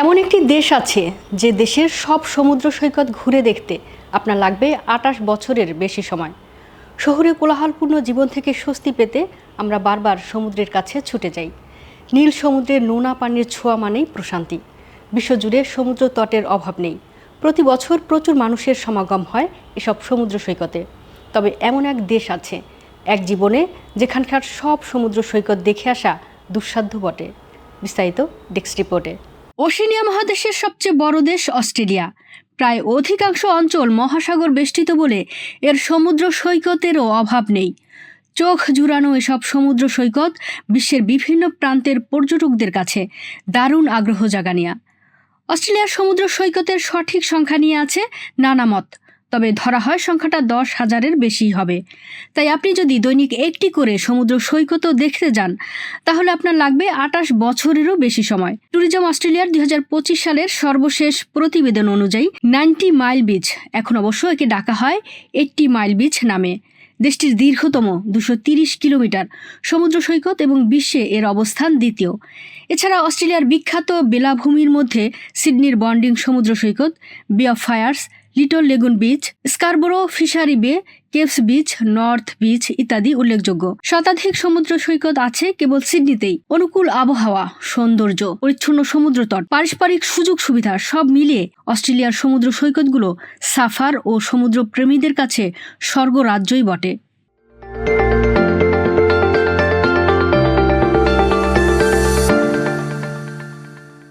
এমন একটি দেশ আছে যে দেশের সব সমুদ্র সৈকত ঘুরে দেখতে আপনার লাগবে আটাশ বছরের বেশি সময়। শহুরে কোলাহলপূর্ণ জীবন থেকে স্বস্তি পেতে আমরা বারবার সমুদ্রের কাছে ছুটে যাই। নীল সমুদ্রের নোনা পানির ছোঁয়া মানেই প্রশান্তি। বিশ্বজুড়ে সমুদ্র তটের অভাব নেই। প্রতি বছর প্রচুর মানুষের সমাগম হয় এসব সমুদ্র সৈকতে। তবে এমন এক দেশ আছে, এক জীবনে যেখানকার সব সমুদ্র সৈকত দেখে আসা দুঃসাধ্য বটে। বিস্তারিত ডেস্ক রিপোর্টে। ওশেনিয়া মহাদেশের সবচেয়ে বড় দেশ অস্ট্রেলিয়া। প্রায় অধিকাংশ অঞ্চল মহাসাগর বেষ্টিত বলে এর সমুদ্র সৈকতেরও অভাব নেই। চোখ জুড়ানো এসব সমুদ্র সৈকত বিশ্বের বিভিন্ন প্রান্তের পর্যটকদের কাছে দারুণ আগ্রহ জাগানিয়া। অস্ট্রেলিয়ার সমুদ্র সৈকতের সঠিক সংখ্যা নিয়ে আছে নানা মত। তবে ধরা হয় সংখ্যাটা দশ হাজারের বেশি হবে। তাই আপনি যদি দৈনিক একটি করে সমুদ্র সৈকতও দেখতে যান, তাহলে আপনার লাগবে আটাশ বছরেরও বেশি সময়। ট্যুরিজম অস্ট্রেলিয়ার দুই হাজার পঁচিশ সালের সর্বশেষ প্রতিবেদন অনুযায়ী নাইনটি মাইল বিচ, এখন অবশ্য একে ডাকা হয় এইটটি মাইল বিচ নামে। দেশটির দীর্ঘতম দুশো কিলোমিটার সমুদ্র সৈকত এবং বিশ্বে এর অবস্থান দ্বিতীয়। এছাড়া অস্ট্রেলিয়ার বিখ্যাত বেলাভূমির মধ্যে সিডনির বন্ডিং সমুদ্র সৈকত bay of fires little lagoon beach Scarborough fishery bay capes beach north beach ইত্যাদি উল্লেখযোগ্য। শতাধিক সমুদ্র সৈকত আছে কেবল সিডনিতেই। অনুকূল আবহাওয়া, সৌন্দর্য, পরিচ্ছন্ন সমুদ্র তট পারস্পরিক সুযোগ সুবিধা সব মিলিয়ে অস্ট্রেলিয়ার সমুদ্র সৈকতগুলো সাফার ও সমুদ্র প্রেমীদের কাছে স্বর্গরাজ্যই বটে।